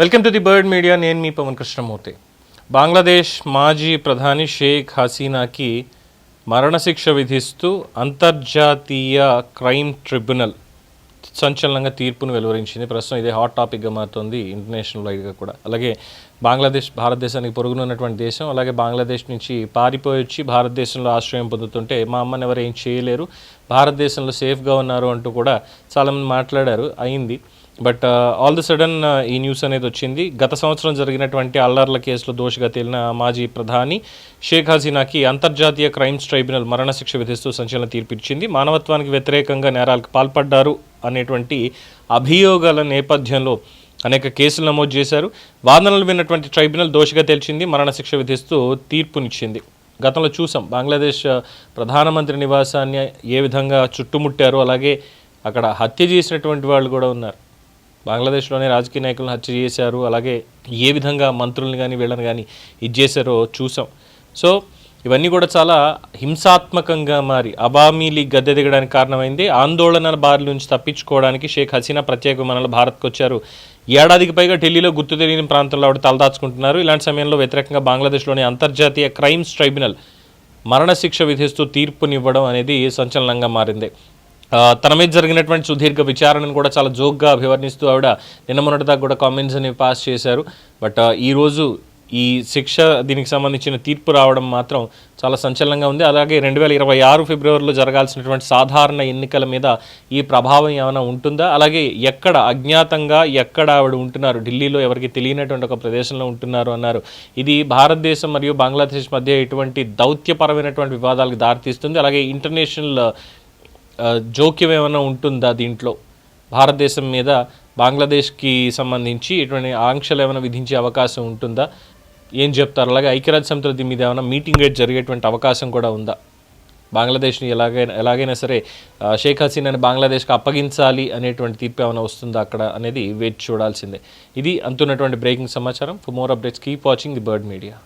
Welcome to the Bird Media. నేను మీ పవన్ కృష్ణమూర్తి. బంగ్లాదేశ్ మాజీ ప్రధాని షేక్ హసీనాకి మరణశిక్ష విధిస్తూ అంతర్జాతీయ క్రైమ్ ట్రిబ్యునల్ సంచలనంగా తీర్పును వెలువరించింది. ప్రస్తుతం ఇదే హాట్ టాపిక్గా మారుతుంది ఇంటర్నేషనల్ వైడ్గా కూడా. అలాగే బంగ్లాదేశ్ భారతదేశానికి పొరుగున ఉన్నటువంటి దేశం అలాగే బంగ్లాదేశ్ నుంచి పారిపోయి వచ్చి భారతదేశంలో ఆశ్రయం పొందుతుంటే మా అమ్మని ఎవరు ఏం చేయలేరు భారతదేశంలో సేఫ్గా ఉన్నారు అంటూ కూడా చాలామంది మాట్లాడారు. అయింది. బట్ ఆల్ ది సడన్ ఈ న్యూస్ అనేది వచ్చింది. గత సంవత్సరం జరిగినటువంటి అల్లర్ల కేసులో దోషిగా తేలిన మాజీ ప్రధాని షేక్ హసీనాకి అంతర్జాతీయ క్రైమ్స్ ట్రైబ్యునల్ మరణశిక్ష విధిస్తూ సంచలన తీర్పు ఇచ్చింది మానవత్వానికి వ్యతిరేకంగా నేరాలకు పాల్పడ్డారు అనేటువంటి అభియోగాల నేపథ్యంలో అనేక కేసులు నమోదు చేశారు. వాదనలు విన్నటువంటి ట్రైబ్యునల్ దోషిగా తేల్చింది మరణశిక్ష విధిస్తూ తీర్పునిచ్చింది. గతంలో చూసాం బంగ్లాదేశ్ uh, ప్రధానమంత్రి నివాసాన్ని ఏ విధంగా చుట్టుముట్టారు అలాగే అక్కడ హత్య చేసినటువంటి వాళ్ళు కూడా ఉన్నారు. బంగ్లాదేశ్లోనే రాజకీయ నాయకులను హత్య చేశారు. అలాగే ఏ విధంగా మంత్రుల్ని కానీ వీళ్ళని కానీ ఇది చేశారో చూసాం. సో ఇవన్నీ కూడా చాలా హింసాత్మకంగా మారి అవామీ లీగ్ గద్దె దిగడానికి కారణమైంది. ఆందోళనల బారి నుంచి తప్పించుకోవడానికి షేక్ హసీనా ప్రత్యేక విమానాలు భారత్కు వచ్చారు. ఏడాదికి పైగా ఢిల్లీలో గుర్తు తెలియని ప్రాంతంలో ఆవిడ తలదాచుకుంటున్నారు. ఇలాంటి సమయంలో వ్యతిరేకంగా బంగ్లాదేశ్లోని అంతర్జాతీయ క్రైమ్స్ ట్రైబ్యునల్ మరణశిక్ష విధిస్తూ తీర్పునివ్వడం అనేది సంచలనంగా మారింది. తన మీద జరిగినటువంటి సుదీర్ఘ విచారణను కూడా చాలా జోక్గా అభివర్ణిస్తూ ఆవిడ నిన్న మొన్నటిదాకా కూడా కామెంట్స్ అనేవి పాస్ చేశారు. బట్ ఈరోజు ఈ శిక్ష దీనికి సంబంధించిన తీర్పు రావడం మాత్రం చాలా సంచలనంగా ఉంది. అలాగే రెండు వేల ఇరవై ఆరు ఫిబ్రవరిలో జరగాల్సినటువంటి సాధారణ ఎన్నికల మీద ఈ ప్రభావం ఏమైనా ఉంటుందా? అలాగే ఎక్కడ అజ్ఞాతంగా ఎక్కడ ఆవిడ ఉంటున్నారు? ఢిల్లీలో ఎవరికి తెలియనటువంటి ఒక ప్రదేశంలో ఉంటున్నారు అన్నారు. ఇది భారతదేశం మరియు బంగ్లాదేశ్ మధ్య ఎటువంటి దౌత్యపరమైనటువంటి వివాదాలకు దారితీస్తుంది. అలాగే ఇంటర్నేషనల్ జోక్యం ఏమైనా ఉంటుందా దీంట్లో? భారతదేశం మీద బంగ్లాదేశ్కి సంబంధించి ఎటువంటి ఆంక్షలు ఏమైనా విధించే అవకాశం ఉంటుందా? ఏం చెప్తారు? అలాగే ఐక్యరాజ్య సమితి మీద ఏమైనా మీటింగ్ రేట్ జరిగేటువంటి అవకాశం కూడా ఉందా? బంగ్లాదేశ్ని ఎలాగైనా ఎలాగైనా సరే షేక్ హసీనాని బంగ్లాదేశ్కి అప్పగించాలి అనేటువంటి తీర్పు ఏమైనా వస్తుందా అక్కడ అనేది వేచి చూడాల్సిందే. ఇది అంతున్నటువంటి బ్రేకింగ్ సమాచారం. For more updates keep watching the Bird Media